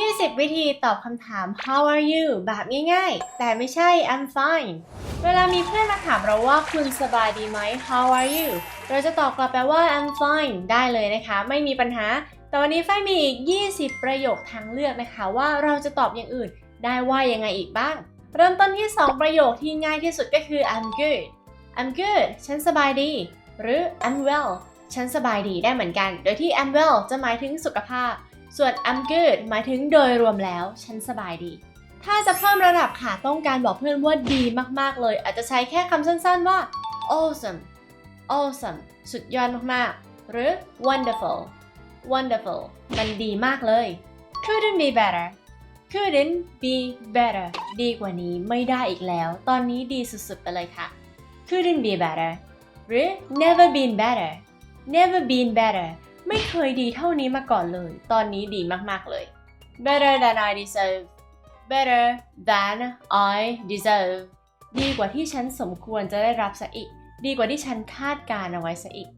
20 วิธีตอบคำถาม how are you แบบง่ายๆ แต่ไม่ใช่ I'm fine เวลามีเพื่อนมาถามเราว่าคุณสบายดีไหม how are you เราจะตอบกลับไปว่า I'm fine ได้เลยนะคะ ไม่มีปัญหา แต่วันนี้ฝ้ายมีอีก 20 ประโยคทางเลือกนะคะ ว่าเราจะตอบอย่างอื่นได้ว่ายังไงอีกบ้าง เริ่มต้นที่ 2 ประโยคที่ง่ายที่สุดก็คือ I'm good I'm good ฉันสบายดี หรือ I'm well ฉันสบายดีได้เหมือนกัน โดยที่ I'm well จะหมายถึงสุขภาพ ส่วน I'm good หมายถึงโดยรวมแล้ว ฉันสบายดี ถ้าจะเพิ่มระดับค่ะต้องการบอกเพื่อนว่าดีมากๆเลย อาจจะใช้แค่คำสั้นๆว่า awesome awesome สุดยอดมากๆ หรือ wonderful wonderful มันดีมากเลย couldn't be better couldn't be better ดีกว่านี้ไม่ได้อีกแล้ว ตอนนี้ดีสุดๆไปเลยค่ะ couldn't be better หรือ never been better never been better ไม่เคยดีเท่านี้มาก่อนเลย ตอนนี้ดีมากๆเลย better than I deserve better than I deserve ดีกว่าที่ฉันสมควรจะได้รับซะอีก ดีกว่าที่ฉันคาดการเอาไว้ซะอีก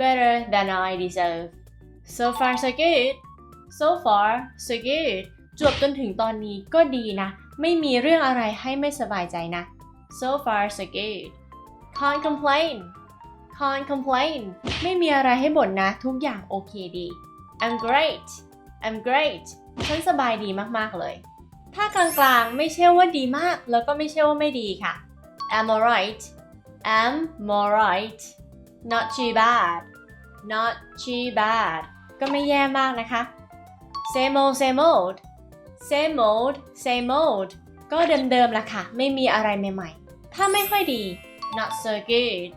better than I deserve so far so good so far so good จวบจนถึงตอนนี้ก็ดีนะ ไม่มีเรื่องอะไรให้ไม่สบายใจนะ so far so good can't complain can't complain ไม่มีอะไรให้บ่นนะ ทุกอย่างโอเคดี I'm great I'm great ฉันสบายดีมากๆเลย ถ้ากลางๆ ไม่ใช่ว่าดีมาก แล้วก็ไม่ใช่ว่าไม่ดีค่ะ I'm alright I'm alright not too bad not too bad ก็ไม่แย่มากนะคะ same old same old same old same old ก็เดิมๆละค่ะ ไม่มีอะไรใหม่ๆ ถ้าไม่ค่อยดี not so good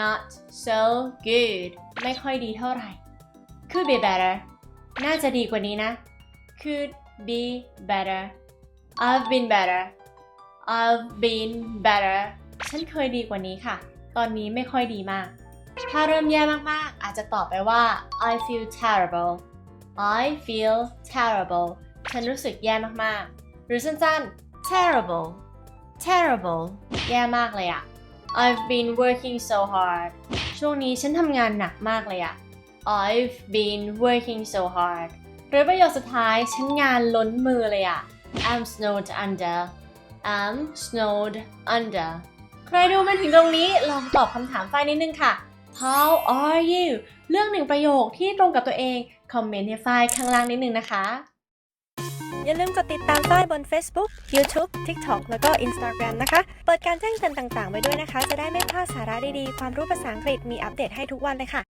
not so good ไม่ค่อยดีเท่าไหร่ could be better น่าจะดีกว่านี้นะ could be better I've been better I've been better ฉันเคยดีกว่านี้ค่ะ ตอนนี้ไม่ค่อยดีมาก ถ้าเริ่มแย่มากๆ อาจจะตอบไปว่า I feel terrible I feel terrible ฉันรู้สึกแย่มากๆ หรือสั้นๆ terrible terrible แย่มากเลยอะ I've been working so hard ช่วงนี้ฉันทำงานหนักมากเลยอะ I've been working so hard หรือประโยคสุดท้ายฉันงานล้นมือเลยอะ I'm snowed under I'm snowed under ใครดูมาถึงตรงนี้ลองตอบคำถามไฟนิดนึงค่ะ How are you เรื่องหนึ่งประโยคที่ตรงกับตัวเอง คอมเมนต์ให้ไฟล์ข้างล่างนิดนึงนะคะ อย่าลืมกดติดตามฝ้ายบน Facebook, YouTube, TikTok แล้วก็ Instagram นะคะ เปิดการแจ้งเตือนต่างๆไว้ด้วยนะคะ จะได้ไม่พลาดสาระดีๆ ความรู้ภาษาอังกฤษมีอัปเดตให้ทุกวันเลยค่ะ